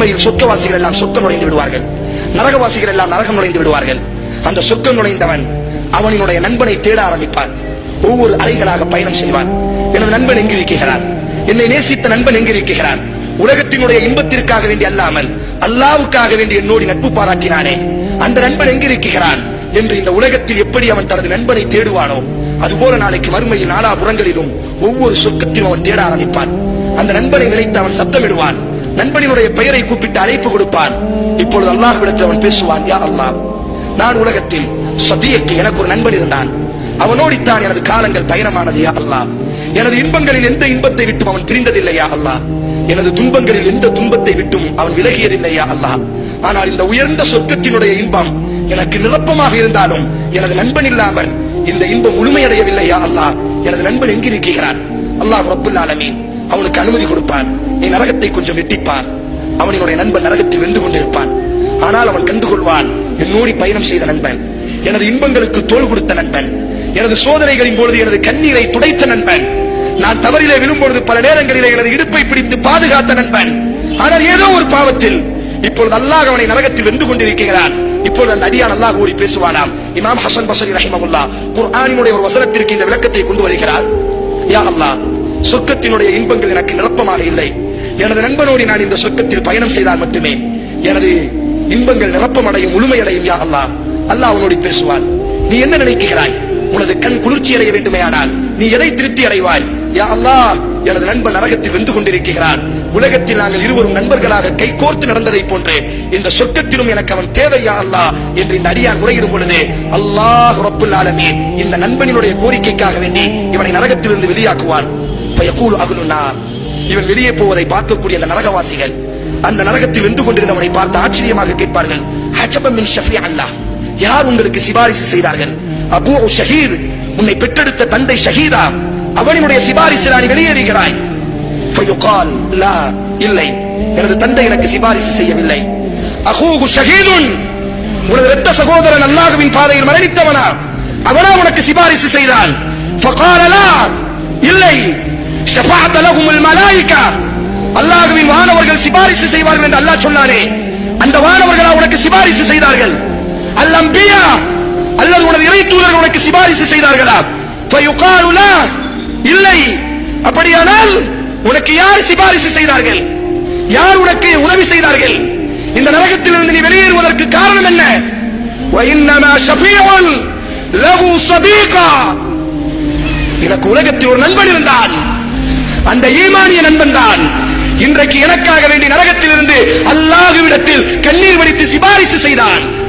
மறுமையில் சொர்க்கவாசிகள் எல்லாம் சொர்க்கம் நுழைந்து விடுவார்கள். நரகவாசிகள் எல்லாம் நரகம் நுழைந்து விடுவார்கள். அந்த சொர்க்கம் நுழைந்தவன் அவனினுடைய நண்பனை தேட ஆரம்பிப்பான். ஒவ்வொரு அலைகளாக பயணம் செய்வான். எனது நண்பன் எங்கு இருக்கிறார் என்னை நேசித்த நண்பன் எங்கு இருக்கிறார் உலகத்தினுடைய இன்பத்திற்காக வேண்டி அல்லாமல் அல்லாவுக்காக வேண்டி என்னோடு நட்பு பாராட்டினானே. அந்த நண்பன் எங்கு இருக்கிறான் என்று இந்த உலகத்தில் எப்படி அவன் தனது நண்பனை தேடுவானோ அதுபோல நாளைக்கு மறுமையில் நாலா புறங்களிலும் ஒவ்வொரு சொர்க்கத்திலும் அவன் தேட ஆரம்பிப்பான். அந்த நண்பனை நினைத்து அவன் சத்தமிடுவான். நண்பனினுடைய பெயரை கூப்பிட்டு அழைப்பு கொடுப்பான். இப்பொழுது அல்லாஹ்விடத்தில் அவன் பேசுவான் யா அல்லாஹ் நான் உலகத்தில் சதியக்கு எனக்கு ஒரு நண்பன் இருந்தான். அவனோடித்தான் எனது காலங்கள் பயணமானது யா அல்லாஹ். எனது இன்பங்களில் எந்த இன்பத்தை விட்டும் அவன் பிரிந்ததில்லையா அல்லாஹ். எனது துன்பங்களில் எந்த துன்பத்தை விட்டும் அவன் விலகியதில்லையா அல்லாஹ். ஆனால் இந்த உயர்ந்த சொர்க்கத்தினுடைய இன்பம் எனக்கு நிரப்பமாக இருந்தாலும் எனது நண்பன் இல்லாமல் இந்த இன்பம் முழுமையடையவில்லையா அல்லாஹ். எனது நண்பன் எங்கிருக்கிறான்? அல்லாஹ் ரப்புல் ஆலமீன் அவனுக்கு அனுமதி கொடுப்பான். நரகத்தை கொஞ்சம் எட்டிப்பான். அவனுடைய நண்பன் நரகத்தில் வெந்து கொண்டிருப்பான். ஆனால் அவன் கண்டுகொள்வான் என்னோடி பயணம் செய்த நண்பன் எனது இன்பங்களுக்கு தோல் கொடுத்த நண்பன் எனது சோதனைகளின் பொழுது எனது கண்ணீரை துடைத்த நண்பன் நான் தவறிலே விழும்பொழுது பல நேரங்களிலே எனது இடுப்பை பிடித்து பாதுகாத்த நண்பன். ஆனால் ஏதோ ஒரு பாவத்தில் இப்பொழுது அல்லாஹ் அவனை நரகத்தில் வெந்து கொண்டிருக்கிறான். இப்பொழுது அந்த அடியான் அல்லாஹ் கூறி பேசுவானாம். இமாம் ஹசன் பசரி ரஹிமகுல்லா குர்ஆனினுடைய ஒரு வசனத்திற்கு இந்த விளக்கத்தை கொண்டு வருகிறார். யா அல்லாஹ் சொர்க்கத்தினுடைய இன்பங்கள் எனக்கு நிரப்பமாக இல்லை. எனது நண்பனோடு நான் இந்த சொர்க்கத்தில் பயணம் செய்தால் மட்டுமே எனது இன்பங்கள் நிரப்பம் அடையும் முழுமையடையும் யா அல்லாஹ். அல்லாஹ் அவனோடு பேசுவான். நீ என்ன நினைக்கிறாய்? உனது கண் குளிர்ச்சி அடைய வேண்டுமே ஆனால் நீ எதை திருப்தி அடைவாய்? யா அல்லாஹ் எனது நண்பன் நரகத்தில் வெந்து கொண்டிருக்கிறான். உலகத்தில் நாங்கள் இருவரும் நண்பர்களாக கைகோர்த்து நடந்ததை போன்று இந்த சொர்க்கத்திலும் எனக்கு அவன் தேவையா அல்லாஹ் என்று இந்த அடியான் முறையிடும் பொழுது அல்லாஹ் ரப்புல் ஆலமே இந்த நண்பனினுடைய கோரிக்கைக்காக வேண்டி இவனை நரகத்திலிருந்து வெளியாக்குவான். ஃபயகூல் அஹ்லுன் இவன் வெளியே போவதை பார்க்கக்கூடிய அந்த நரகவாசிகள் அந்த நரகத்தில் வெந்து கொண்டிருந்தவனை பார்த்து ஆச்சரியமாக கேட்பார்கள் அஜபம் ஷஃபி அல்லாஹ் யார் உங்களுக்கு சிபாரிசு செய்தார்கள்? அபு ஷஹீர் உன்னை பெற்றெடுத்த தந்தை ஷஹீதா அவனினுடைய சிபாரிசு நான் வெளியேறுகிறாய். ஃபயுகால் லா இல்லை எனது தந்தை எனக்கு சிபாரிசு செய்யவில்லை. அஹூஹு ஷஹீதுன் உனது இரத்த சகோதரன் அல்லாஹ்வின் பாதையில் மரணித்தவனா அவனா உனக்கு சிபாரிசு செய்தான்? ஃபகால லா இல்லை அல்லாஹுவின் மாணவர்கள் சிபாரிசு செய்வார்கள் என்று அல்லாஹ் சொன்னானே. அந்த மாணவர்களா உனக்கு சிபாரிசு செய்தார்கள்? அல்லம்பியா அல்லது உனது இறை தூதர்கள் உனக்கு சிபாரிசு செய்தார்களா? இல்லை. அப்படியானால் உனக்கு யார் சிபாரிசு செய்தார்கள்? யார் உனக்கு உதவி செய்தார்கள்? இந்த நரகத்திலிருந்து நீ வெளியேறுவதற்கு காரணம் என்ன? எனக்கு உலகத்தில் ஒரு நண்பன் இருந்தான். அந்த ஈமானிய நண்பன் தான். இன்றைக்கு எனக்காக வேண்டி நரகத்திலிருந்து அல்லாஹுவிடத்தில் கண்ணீர் வடித்து சிபாரிசு செய்தான்.